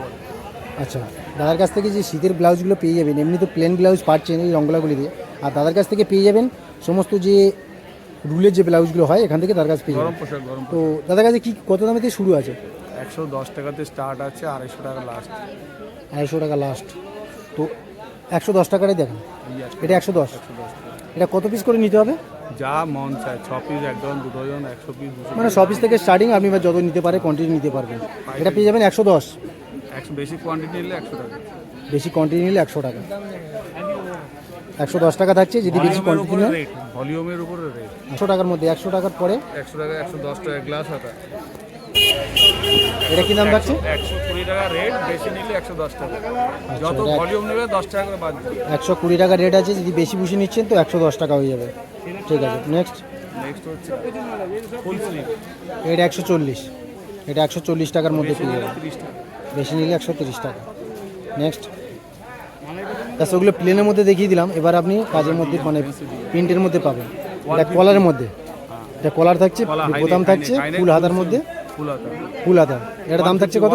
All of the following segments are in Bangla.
বলে। আচ্ছা দাদার কাছ থেকে যে শীতের ব্লাউজগুলো পেয়ে যাবেন এমনি তো প্লেন ব্লাউজ পাচ্ছেন এই রঙ্গলাগুলি দিয়ে আর দাদার কাছ থেকে পেয়ে যাবেন সমস্ত যে রুলের যে ব্লাউজগুলো হয় এখান থেকে তার কাছে পেয়ে গরম যাবেন পোশাক গরম তো দাদার কাছে কি কত দামে থেকে শুরু আছে? একশো দশ টাকাতে স্টার্ট আছে আড়াইশো টাকা লাস্ট আড়াইশো টাকা লাস্ট তো একশো দশ টাকারই দেখেন। এটা একশো দশ? এটা কত পিস করে নিতে হবে? যা মন চায় ছ পিস এক ডজন দু ডজন একশো পিস মানে ছ পিস থেকে স্টার্টিং আপনি যত নিতে পারে কোয়ান্টিটি নিতে পারবেন। এটা পেয়ে যাবেন একশো দশ। একশো বেশি কোয়ান্টিটি নিলে একশো টাকা। বেশি কোয়ান্টিটি নিলে একশো টাকা। একশো দশ টাকা থাকছে যদি বেশি কোয়ান্টিটি নেন ভলিউমের উপরে রেট একশো টাকার মধ্যে একশো টাকার পরে? একশো টাকা একশো দশ টাকা গ্লাস হাতা। এটা কি দাম থাকছে একশো কুড়ি টাকা রেট বেশি নিলে একশো দশ টাকা। যত ভলিউম নেবে দশ টাকা করে বাদ একশো কুড়ি টাকা রেট আছে যদি বেশি বুঝে নিচ্ছেন তো একশো দশ টাকা হয়ে যাবে। ঠিক আছে নেক্সট নেক্সট হচ্ছে ফুল স্লিভ এটা একশো চল্লিশ। এটা একশো চল্লিশ টাকার মধ্যে পেয়ে যাবে। তিরিশ টাকা। বেশি নিলে একশো তিরিশ টাকা। নেক্সট ব্যাস ওগুলো প্লেনের মধ্যে দেখিয়ে দিলাম। এবার আপনি কাজের মধ্যে মানে প্রিন্টের মধ্যে পাবেন। এটা কলারের মধ্যে। এটা কলার থাকছে বোতাম থাকছে ফুল হাতার মধ্যে। ফুল হাতা। এটার দাম থাকছে কত?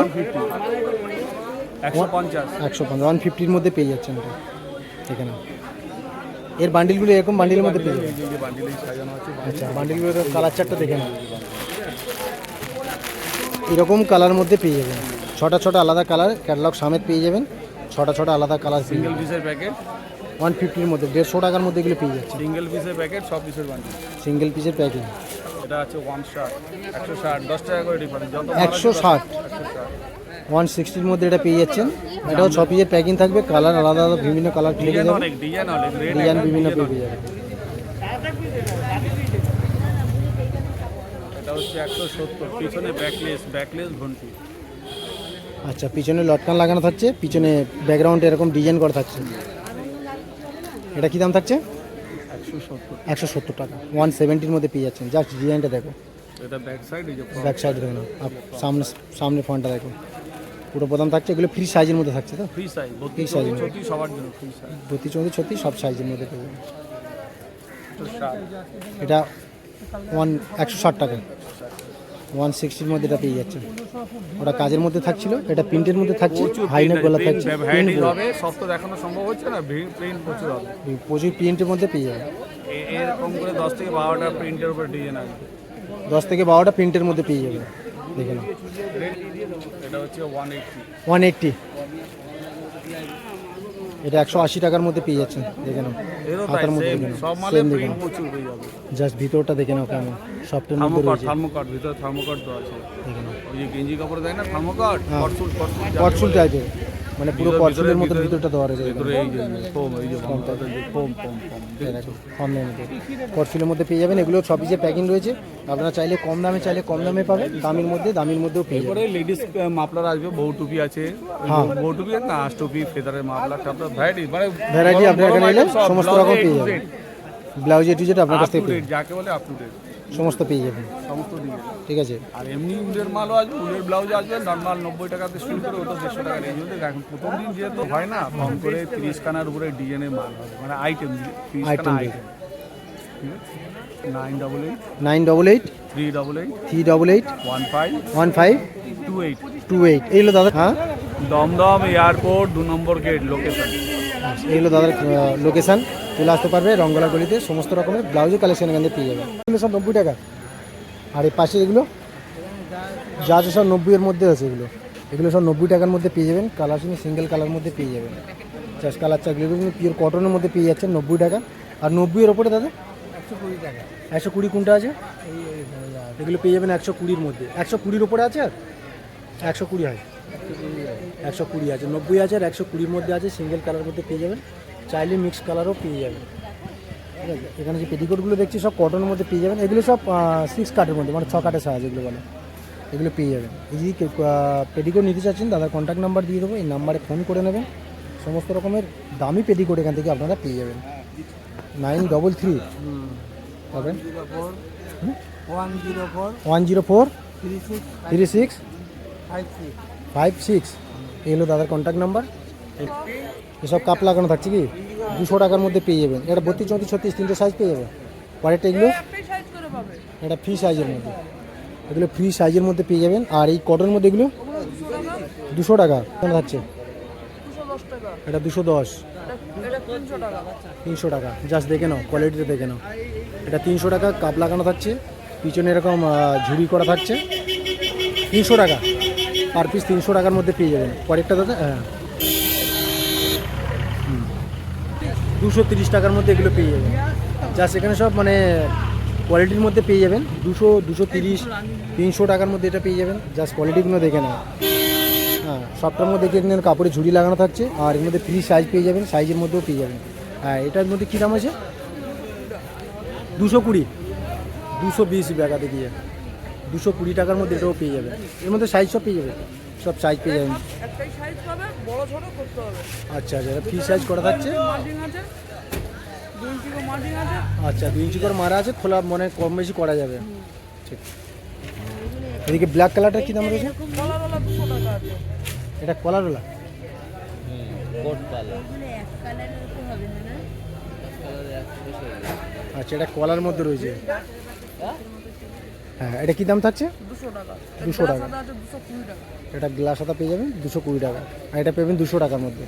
একশো পঞ্চাশ। ওয়ান ফিফটির মধ্যে পেয়ে যাচ্ছেন এটা। এখানে। এর বান্ডিলগুলো এরকম বান্ডিলের মধ্যে পেয়ে যাবেন। আচ্ছা বান্ডিলগুলোর কালার চারটা দেখে নাও এরকম কালার মধ্যে পেয়ে যাবেন। ছটা ছটা আলাদা কালার ক্যাটালগ সামেত পেয়ে যাবেন। ছটা ছটা আলাদা কালার সিঙ্গেল পিসের প্যাকেট ওয়ান ফিফটির মধ্যে দেড়শো টাকার মধ্যে এগুলো পেয়ে যাচ্ছে সিঙ্গেল পিসের প্যাকেট সব পিসের বান্ডিল সিঙ্গেল পিসের প্যাকিং এটা আছে ওয়ান ষাট একশো ষাট দশ টাকা করে ডিফারেন্স যত একশো ষাট। ওয়ান সিক্সটির মধ্যে এটা পেয়ে যাচ্ছেন। এটাও ছ পিসের প্যাকিং থাকবে। কালার আলাদা আলাদা বিভিন্ন কালার পেয়ে যাবে ডিজাইন বিভিন্ন পেয়ে যাবে এটা হচ্ছে একশো সত্তর পিছনে ব্যাকলেস ব্যাকলেস ঘন্টি আচ্ছা পিছনে লটকান লাগানো থাকছে পিছনে ব্যাকগ্রাউন্ডে এরকম ডিজাইন করা থাকছে। এটা কি দাম থাকছে? একশো সত্তর টাকা। ওয়ান সেভেন্টির মধ্যে পেয়ে যাচ্ছেন। জাস্ট ডিজাইনটা দেখো। ব্যাক সাইড দেখো না। সামনে সামনে ফ্রন্টটা দেখো। পুরো প্রথম থাকছে। এগুলো ফ্রি সাইজের মধ্যে থাকছে তো? ফ্রি সাইজ সবার জন্য ফ্রি সাইজ ছত্রিশ সব সাইজের মধ্যে পেয়ে যাবেন। এটা ওয়ান একশো ষাট টাকা। ওয়ান সিক্সটির মধ্যে এটা পেয়ে যাচ্ছে। ওটা কাজের মধ্যে থাকছিল এটা প্রিন্টের মধ্যে থাকছে হাইনেক গলা থাকছে হবে সব তো দেখানো সম্ভব হচ্ছে না প্রিন্ট প্রচুর হবে। প্রচুর প্রিন্টের মধ্যে পেয়ে যাবে। এরকম করে দশ থেকে বারোটা প্রিন্টের উপর ডিজাইন আসবে দশ থেকে বারোটা প্রিন্টের মধ্যে পেয়ে যাবে দেখে নাও। এটা হচ্ছে ওয়ান এইটটি ওয়ান এইট্টি এটা একশো আশি টাকার মধ্যে পেয়ে যাচ্ছেন দেখে নাও। হাতের মধ্যে দেখে নাও। সেম দেখে নাও জাস্ট ভিতরটা দেখে নাও কেমন সফটের মধ্যে রয়েছে। থার্মোকাট ভিতরে থার্মোকাট তো আছে। দেখে নাও। ওই যে গেঞ্জি কাপড় দেয় না থার্মোকাট হ্যাঁ। পটসুল পটসুল টাইপের মানে পুরো ভিতরে- মতো ভিতরটা দেওয়া রয়েছে ভিতরে এই যে ফোম এই যে ফোম ফোম ফোম ফোম মধ্যে পেয়ে যাবেন এগুলো সব পিসের প্যাকিং রয়েছে। আপনারা চাইলে কম দামে চাইলে কম দামে পাবেন। দামের মধ্যে দামের মধ্যেও পেয়ে যাবেন। লেডিস মাফলার আসবে বউ টুপি আছে। হ্যাঁ। বউ টুপি না আঁশ টুপি ফেদারের মাফলার ভ্যারাইটি মানে ভ্যারাইটি আপনার এখানে এলে সমস্ত রকম পেয়ে যাবেন। ব্লাউজ এ যেটা আপনার কাছ থেকে যাকে বলে আপ টু ডেট সমস্ত পেয়ে যাবেন সমস্ত দিকে ঠিক আছে। আর এমনি উলের মালও আসবে উলের ব্লাউজ আসবে নর্মাল নব্বই টাকাতে শুরু করে ওটা দেড়শো টাকা রেঞ্জ হতে এখন প্রথম দিন যেহেতু হয় না কম করে তিরিশ খানার উপরে ডিজাইনের মাল হবে। মানে আইটেম তিরিশ Item আইটেম ঠিক আছে? Nine double eight nine double eight three double eight three double eight one five one five two eight two eight এইগুলো দাদা হ্যাঁ? দমদম এয়ারপোর্ট দু নম্বর গেট লোকেশন এইগুলো দাদার লোকেশান চলে আসতে পারবে রঙ্গলা গলিতে সমস্ত রকমের ব্লাউজের কালেকশন এখান থেকে পেয়ে যাবে। এগুলো সব নব্বই টাকা। আর এই পাশে এগুলো যা আছে সব নব্বইয়ের মধ্যে আছে এগুলো। এগুলো সব নব্বই টাকার মধ্যে পেয়ে যাবেন কালার সঙ্গে সিঙ্গেল কালার মধ্যে পেয়ে যাবেন। চাষ কালার চাকরি এগুলো পিওর কটনের মধ্যে পেয়ে যাচ্ছেন নব্বই টাকা। আর নব্বইয়ের ওপরে দাদা একশো কুড়ি টাকা। একশো কুড়ি কোনটা আছে? এগুলো পেয়ে যাবেন একশো কুড়ির মধ্যে। একশো কুড়ির ওপরে আছে আর? একশো কুড়ি হয়। একশো কুড়ি আছে। নব্বই আর একশো কুড়ির মধ্যে আছে সিঙ্গেল কালার মধ্যে পেয়ে যাবেন। চাইলে মিক্স কালারও পেয়ে যাবেন। ঠিক আছে? এখানে যে পেটিকোটগুলো দেখছি সব কটনের মধ্যে পেয়ে যাবেন। এগুলো সব সিক্স কাটের মধ্যে মানে ছ কাটের সাইজ এগুলো বলে। এগুলো পেয়ে যাবেন। এই যদি পেটিকোট নিতে চাচ্ছেন দাদার কন্ট্যাক্ট নাম্বার দিয়ে দেবো এই নাম্বারে ফোন করে নেবেন। সমস্ত রকমের দামি পেটিকোট এখান থেকে আপনারা পেয়ে যাবেন। নাইন ডবল থ্রি পাবেন? One zero four one zero four three six three six five six five six এই হলো দাদার কন্ট্যাক্ট নাম্বার এসব কাপ লাগানো থাকছে কি? দুশো টাকার মধ্যে পেয়ে যাবেন। এটা বত্রিশ চৌত্রিশ ছত্রিশ তিনটে সাইজ পেয়ে যাবে। পরেরটা এগুলো? এটা ফ্রি সাইজের মধ্যে। এগুলো ফ্রি সাইজের মধ্যে পেয়ে যাবেন। আর এই কটনের মধ্যে এগুলো? দুশো টাকা। কেন থাকছে? এটা দুশো দশ। টাকা তিনশো টাকা। জাস্ট দেখে নাও কোয়ালিটিটা দেখে নাও। এটা তিনশো টাকা। কাপ লাগানো থাকছে? পিছনে এরকম ঝুড়ি করা থাকছে। তিনশো টাকা। পার পিস তিনশো টাকার মধ্যে পেয়ে যাবেন। পরেরটা দাদা হ্যাঁ। দুশো তিরিশ টাকার মধ্যে এগুলো পেয়ে যাবেন। জাস্ট এখানে সব মানে কোয়ালিটির মধ্যে পেয়ে যাবেন। দুশো দুশো তিরিশ, তিনশো টাকার মধ্যে এটা পেয়ে যাবেন। জাস্ট কোয়ালিটিগুলো দেখে নাও হ্যাঁ সবটার মধ্যে দেখে এখানে কাপড়ে ঝুড়ি লাগানো থাকছে। আর এর মধ্যে ফ্রি সাইজ পেয়ে যাবেন সাইজের মধ্যেও পেয়ে যাবেন। হ্যাঁ এটার মধ্যে কী দাম আছে? দুশো কুড়ি। দুশো বিশ টাকা দেখিয়ে দুশো কুড়ি টাকার মধ্যে এটাও পেয়ে যাবে। এর মধ্যে সাইজ সব পেয়ে যাবে? সব সাইজ পেয়ে যাবেন আচ্ছা আচ্ছা ফ্রি সাইজ করা থাকছে? আচ্ছা দুই ইঞ্চি করে মারা আছে, খোলা মানে কম বেশি করা যাবে। ঠিক। এদিকে ব্ল্যাক কালারটা কী দাম রয়েছে? এটা কলারওয়ালা? আচ্ছা এটা কলার মধ্যে রয়েছে। হ্যাঁ এটা কী দাম থাকছে? দুশো টাকা। 200 টাকা। সাদা আছে দুশো টাকা। এটা গ্লাস হাতা পেয়ে যাবেন দুশো কুড়ি টাকা। আর এটা পেবেন দুশো টাকার মধ্যে।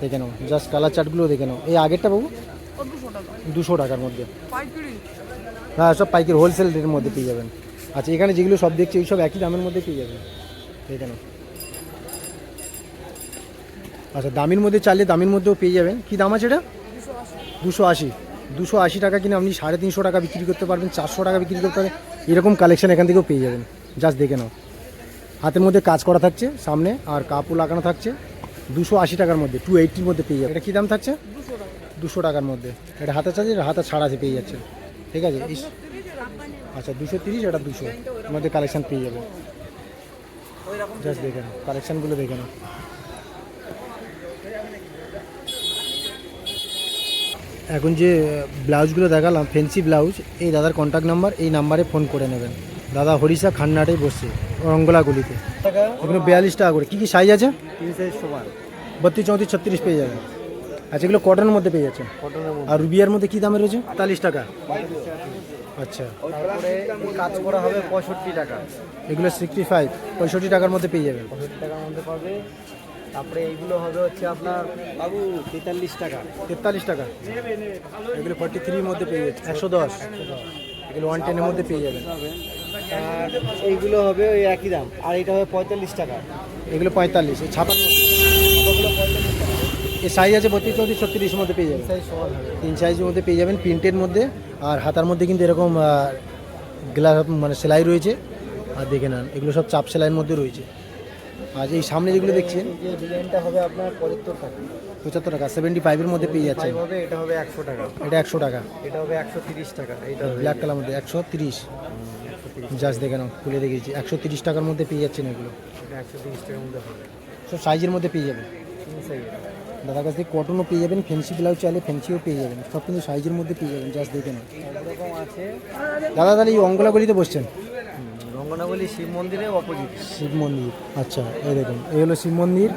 দেখে নাও জাস্ট কালার চার্টগুলো দেখে নাও। এই আগেরটা বাবু? দুশো টাকার মধ্যে। হ্যাঁ সব পাইকারি হোলসেল রেটের মধ্যে পেয়ে যাবেন। আচ্ছা এখানে যেগুলো সব দেখছি ওই সব একই দামের মধ্যে পেয়ে যাবেন। দেখে নাও। আচ্ছা দামের মধ্যে চাইলে দামের মধ্যেও পেয়ে যাবেন। কি দাম আছে এটা? দুশো আশি। দুশো আশি। দুশো আশি টাকা কিনে আপনি সাড়ে তিনশো টাকা বিক্রি করতে পারবেন চারশো টাকা বিক্রি করতে পারবেন। এরকম কালেকশন এখান থেকেও পেয়ে যাবেন। জাস্ট দেখে নাও। হাতের মধ্যে কাজ করা থাকছে, সামনে আর কাপড় লাগানো থাকছে। দুশো আশি টাকার মধ্যে টু এইটির মধ্যে পেয়ে যাবে এটা কী দাম থাকছে? দুশো টাকার মধ্যে। এটা হাতে চার্জ হাতে ছাড়া আছে, পেয়ে যাচ্ছে। ঠিক আছে? আচ্ছা দুশো তিরিশ, এটা দুশো। মধ্যে কালেকশান পেয়ে যাবে জাস্ট দেখে নাও কালেকশানগুলো দেখে নাও। এখন যে ব্লাউজগুলো দেখালাম ফেন্সি ব্লাউজ এই দাদার কন্ট্যাক্ট নাম্বার এই নাম্বারে ফোন করে নেবেন। দাদা হরিষা খান্নাটে বসছে রঙ্গলা গলিতে এগুলো বিয়াল্লিশ টাকা করে। কী কী সাইজ আছে? বত্রিশ চৌত্রিশ ছত্রিশ পেয়ে যাবেন। আচ্ছা এগুলো কটনের মধ্যে পেয়ে যাচ্ছেন। আর রুবিয়ার মধ্যে কী দামে রয়েছে? পঁয়তাল্লিশ টাকা। আচ্ছা। কাজ করা হবে পঁয়ষট্টি টাকা। এগুলো সিক্সটি ফাইভ পঁয়ষট্টি টাকার মধ্যে পেয়ে যাবেন। টাকার মধ্যে পাবে। তারপরে এইগুলো হবে হচ্ছে আপনার বাবু তেতাল্লিশ টাকা। তেতাল্লিশ টাকা। এগুলো ফর্টি থ্রির মধ্যে পেয়ে যাচ্ছে একশো দশ। এগুলো ওয়ান টেনের মধ্যে পেয়ে যাবেন। আর এইগুলো হবে ওই একই দাম। আর এটা হবে পঁয়তাল্লিশ টাকা। এগুলো পঁয়তাল্লিশ এই মধ্যে এই সাইজ আছে বত্রিশ চৌত্রিশ ছত্রিশের মধ্যে পেয়ে যাবেন। তিন সাইজের মধ্যে পেয়ে যাবেন প্রিন্টের মধ্যে। আর হাতার মধ্যে কিন্তু এরকম গ্লাস মানে সেলাই রয়েছে। আর দেখে নেন এগুলো সব চাপ সেলাইয়ের মধ্যে রয়েছে। আর এই সামনে যেগুলো দেখছেন যে ডিজাইনটা হবে আপনার পঁচাত্তর টাকা। পঁচাত্তর টাকা সেভেন্টি ফাইভের মধ্যে পেয়ে যাচ্ছে হবে এটা হবে একশো টাকা। এটা একশো টাকা। এটা হবে একশো তিরিশ টাকা হবে ব্ল্যাক কালার মধ্যে একশো তিরিশ। জাস্ট দেখে নাও খুলে রেখেছি একশো তিরিশ টাকার মধ্যে পেয়ে যাচ্ছেন এগুলো। একশো তিরিশ টাকার মধ্যে হবে। সব সাইজের মধ্যে পেয়ে যাবেন। দাদার কাছ থেকে কটনও পেয়ে যাবেন ফেন্সি ব্লাউজ চাইলে ফেন্সিও পেয়ে যাবেন। সব কিন্তু সাইজের মধ্যে পেয়ে যাবেন জাস্ট দেখে নাও। আছে। দাদা তাহলে এই অঙ্গলাগলিতে বসছেন। রঙ্গনাবলী শিব মন্দিরের অপোজিট। শিব মন্দির আচ্ছা এই দেখুন এই হলো শিব মন্দির।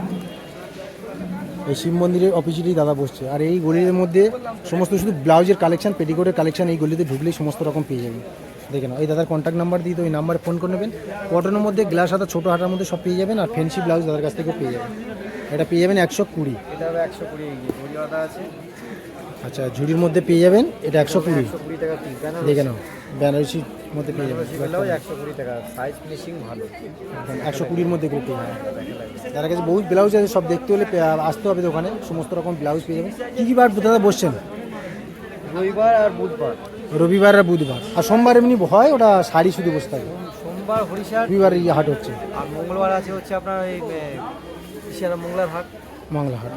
এই শিব মন্দিরের অপোজিটেই দাদা বসছে। আর এই গলির মধ্যে সমস্ত শুধু ব্লাউজের কালেকশন পেটিকোটের কালেকশন এই গলিতে ঢুকলেই সমস্ত রকম পেয়ে যাবেন দেখে নাও এই দাদার কন্ট্যাক্ট নাম্বার দিয়ে তো ওই নাম্বারে ফোন করে নেবেন। কটনের মধ্যে গ্লাস হাতা ছোটো হাতার মধ্যে সব পেয়ে যাবেন আর ফেন্সি ব্লাউজ দাদার কাছ থেকেও পেয়ে যাবেন। এটা পেয়ে যাবেন একশো কুড়ি। এটা হবে একশো কুড়ি আছে। আচ্ছা ঝুড়ির মধ্যে পেয়ে যাবেন? এটা একশো কুড়ি। টাকা দেখে নাও বেনারসির মধ্যে পেয়ে যাবেন। একশো কুড়ি টাকা। সাইজ ফিনিশিং ভালো। একশো কুড়ির মধ্যে করে পেয়ে যাবেন। তার কাছে বহু ব্লাউজ আছে সব দেখতে হলে আসতে হবে দোকানে। সমস্ত রকম ব্লাউজ পেয়ে যাবেন। কী কী বার দাদা বসছেন? রবিবার আর বুধবার। রবিবার আর বুধবার। আর সোমবার এমনি হয় ওটা শাড়ি শুধু বসতে হবে সোমবার হরিষার রবিবার হাট হচ্ছে। আর মঙ্গলবার আছে হচ্ছে আপনার এই মঙ্গলার হাট। মংলা হাট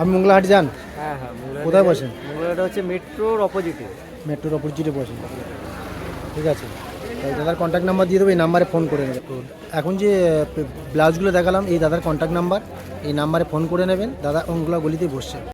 আপনি মংলাহাট যান? হ্যাঁ হ্যাঁ কোথায় বসেন? মংলাহাট হচ্ছে মেট্রোর অপোজিটে মেট্রোর অপোজিটে বসেন। ঠিক আছে। দাদার কন্ট্যাক্ট নাম্বার দিয়ে দেবো এই নাম্বারে ফোন করে নেবেন। এখন যে ব্লাউজগুলো দেখালাম এই দাদার কন্ট্যাক্ট নাম্বার এই নাম্বারে ফোন করে নেবেন। দাদা ওগুলো গলিতেই বসছে।